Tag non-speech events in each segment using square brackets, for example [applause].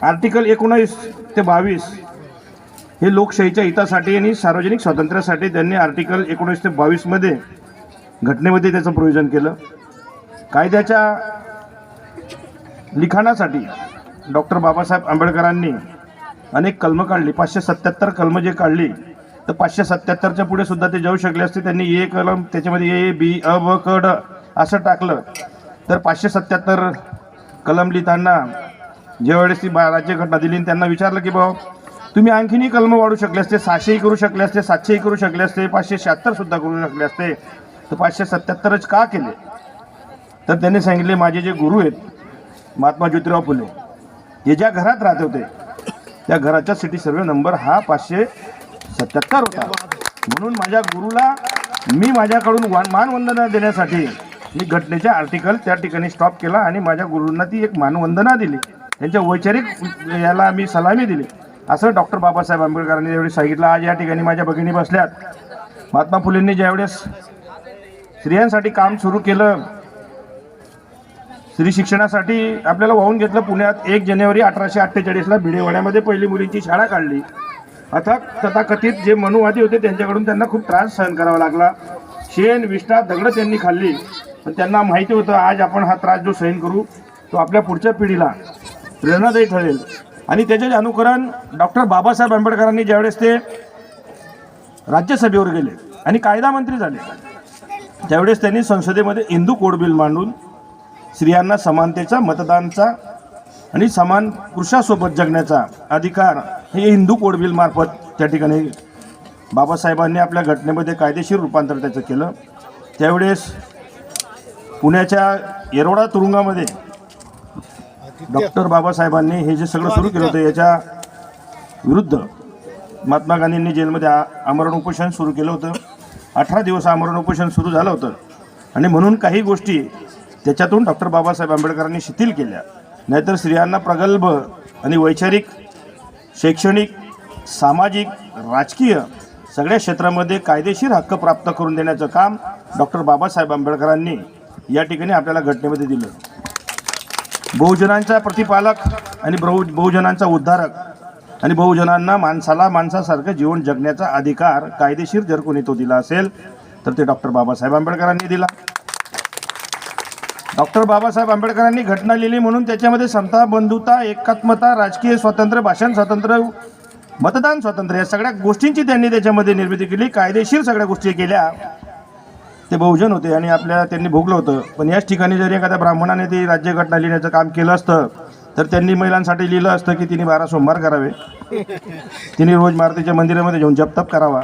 Article एकोणीस ते बावीस हे लोकशाहीच्या हितासाठी आणि सार्वजनिक स्वातंत्र्यासाठी त्यांनी आर्टिकल एकोणीस ते बावीसमध्ये घटनेमध्ये त्याचं प्रयोजन केलं. कायद्याच्या लिखाणासाठी डॉक्टर बाबासाहेब आंबेडकरांनी अनेक कलमं काढली. पाचशे सत्याहत्तर कलमं जे काढली तर पाचशे सत्याहत्तरच्या पुढे सुद्धा ते जाऊ शकले असते. त्यांनी ए कलम त्याच्यामध्ये ए बी अ ब क ड असं टाकलं. तर पाचशे सत्याहत्तर कलम लिहिताना ज्यावेळेस ती बाराची राज्यघटना दिली आणि त्यांना विचारलं की बाबा तुम्ही आणखीनही कलम वाढू शकले असते सहाशेही करू शकले असते सातशेही करू शकले असते पाचशे शहात्तर सुद्धा करू शकले असते तर पाचशे सत्याहत्तरच का केले? तर त्यांनी सांगितले माझे जे गुरु आहेत महात्मा ज्योतिराव फुले हे ज्या घरात राहत होते त्या घराचा सिटी सर्वे नंबर हा पाचशे सत्याहत्तर होता. म्हणून माझ्या गुरुला मी माझ्याकडून वा मानवंदना देण्यासाठी मी घटनेच्या आर्टिकल त्या ठिकाणी स्टॉप केला आणि माझ्या गुरूंना ती एक मानवंदना दिली. त्यांच्या वैचारिक याला मी सलामी दिली. असं डॉक्टर बाबासाहेब आंबेडकरांनी ज्यावेळी सांगितलं आज या ठिकाणी माझ्या भगिनी बसल्यात. महात्मा फुलेंनी ज्यावेळेस स्त्रियांसाठी काम सुरू केलं स्त्री शिक्षणासाठी आपल्याला वाहून घेतलं पुण्यात एक जानेवारी अठराशे अठ्ठेचाळीसला भिडेवाड्यामध्ये पहिली मुलींची शाळा काढली. अथक तथाकथित जे मनुवादी होते त्यांच्याकडून त्यांना खूप त्रास सहन करावा लागला. शेण विष्ठा दगडं त्यांनी खाल्ली. पण त्यांना माहिती होतं आज आपण हा त्रास जो सहन करू तो आपल्या पुढच्या पिढीला प्रेरणादायी ठरेल. आणि त्याचे अनुकरण डॉक्टर बाबासाहेब आंबेडकरांनी ज्यावेळेस ते राज्यसभेवर गेले आणि कायदा मंत्री झाले त्यावेळेस त्यांनी संसदेमध्ये हिंदू कोड बिल मांडून स्त्रियांना समानतेचा मतदानचा आणि समान पुरुषासोबत जगण्याचा अधिकार हे हिंदू कोड बिल मार्फत त्या ठिकाणी बाबासाहेबांनी आपल्या घटनेमध्ये कायदेशीर रूपांतर त्याचं केलं. त्यावेळेस पुण्याच्या येरवडा तुरुंगामध्ये डॉक्टर बाबासाहेबांनी हे जे सगळं सुरू केलं होतं याच्या विरुद्ध महात्मा गांधींनी जेलमध्ये आ- आमरण उपोषण सुरू केलं होतं. अठरा दिवस आमरण उपोषण सुरू झालं होतं. आणि म्हणून काही गोष्टी त्याच्यातून डॉक्टर बाबासाहेब आंबेडकरांनी शिथिल केल्या. नाहीतर स्त्रियांना प्रगल्भ आणि वैचारिक शैक्षणिक सामाजिक राजकीय सगळ्या क्षेत्रामध्ये कायदेशीर हक्क प्राप्त करून देण्याचं काम डॉक्टर बाबासाहेब आंबेडकरांनी या ठिकाणी आपल्याला घटनेमध्ये दिलं. बहुजनांचा प्रतिपालक आणि बहु बहुजनांचा उद्धारक. आणि बहुजनांना माणसाला माणसासारखं जीवन जगण्याचा अधिकार कायदेशीर जर कोणी तो दिला असेल तर ते डॉक्टर बाबासाहेब आंबेडकरांनी दिला. डॉक्टर बाबासाहेब आंबेडकरांनी घटना लिहिली म्हणून त्याच्यामध्ये समता बंधुता एकात्मता राजकीय स्वातंत्र्य भाषण स्वातंत्र्य मतदान स्वातंत्र्य या सगळ्या गोष्टींची त्यांनी त्याच्यामध्ये निर्मिती केली. कायदेशीर सगळ्या गोष्टी केल्या. ते बहुजन होते आणि आपल्या त्यांनी भोगलं होतं. पण याच ठिकाणी जर एखाद्या ब्राह्मणाने ती राज्यघटना लिहिण्याचं काम केलं असतं तर त्यांनी महिलांसाठी लिहिलं असतं की तिने बारा सोमवार करावे. तिने रोज मारुतीच्या मंदिरामध्ये जाऊन जपतप करावा.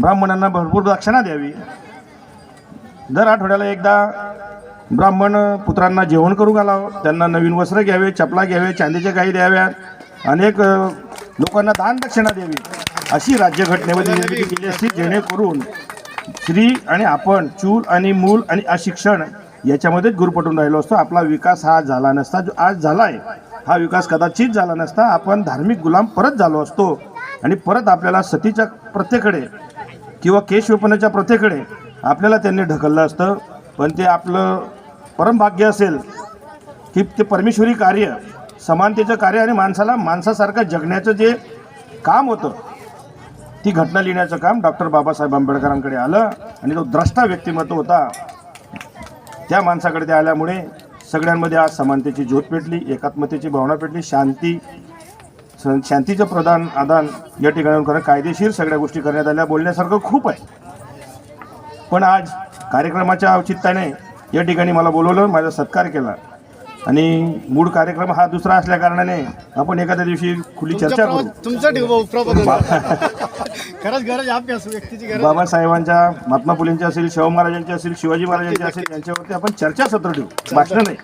ब्राह्मणांना भरपूर दक्षिणा द्यावी. दर आठवड्याला एकदा ब्राह्मण पुत्रांना जेवण करू घालावं. त्यांना नवीन वस्त्र घ्यावे चपला घ्यावे चांदीच्या गाई द्याव्यात अनेक लोकांना दान दक्षिणा द्यावी. अशी राज्यघटनेमध्ये निर्मिती केली असती जेणेकरून स्त्री आणि आपण चूल आणि मूल आणि अशिक्षण याच्यामध्येच गुरपटून राहिलो असतो. आपला विकास हा झाला नसता. जो आज झाला आहे हा विकास कदाचित झाला नसता. आपण धार्मिक गुलाम परत झालो असतो. आणि परत आपल्याला सतीच्या प्रथेकडे किंवा केश विपणाच्या प्रथेकडे आपल्याला त्यांनी ढकललं असतं. पण ते आपलं परमभाग्य असेल की ते परमेश्वरी कार्य समानतेचं कार्य आणि माणसाला माणसासारखं जगण्याचं जे काम होतं ती घटना लिहिण्याचं काम डॉक्टर बाबासाहेब आंबेडकरांकडे आलं आणि तो द्रष्टा व्यक्तिमत्व होता. त्या माणसाकडे ते आल्यामुळे सगळ्यांमध्ये आज समानतेची ज्योत पेटली एकात्मतेची भावना पेटली शांती स- शांतीचं प्रदान आदान या ठिकाणी करणं कायदेशीर सगळ्या गोष्टी करण्यात आल्या. बोलण्यासारखं खूप आहे. पण आज कार्यक्रमाच्या औचित्याने या ठिकाणी मला बोलवलं माझा सत्कार केला. आणि मूळ कार्यक्रम हा दुसरा असल्या कारणाने आपण एखाद्या दिवशी खुली चर्चा करू. तुमचा [laughs] खरंच गरज अभ्यास व्यक्तीची गरज. बाबासाहेबांच्या महात्मा फुलेंची असेल शाहू महाराजांची असेल शिवाजी महाराजांची असेल यांच्यावरती आपण चर्चासत्र ठेवू. भाषण नाही.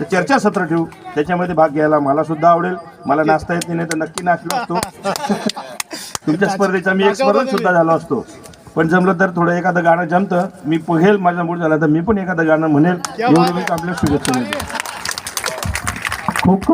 तर चर्चासत्र ठेवू. त्याच्यामध्ये भाग घ्यायला मला सुद्धा आवडेल. मला नाचता येत नाही तर नक्की नाचलो असतो. [laughs] तुमच्या स्पर्धेचा मी एक स्पर्धक सुद्धा झालो असतो. पण जमलं तर थोडं एखादं गाणं जमतं. मी पोहेल माझा मूड झाला तर मी पण एखादं गाणं म्हणेल. एवढं मी आपल्या शुभेच्छा देतो खूप खूप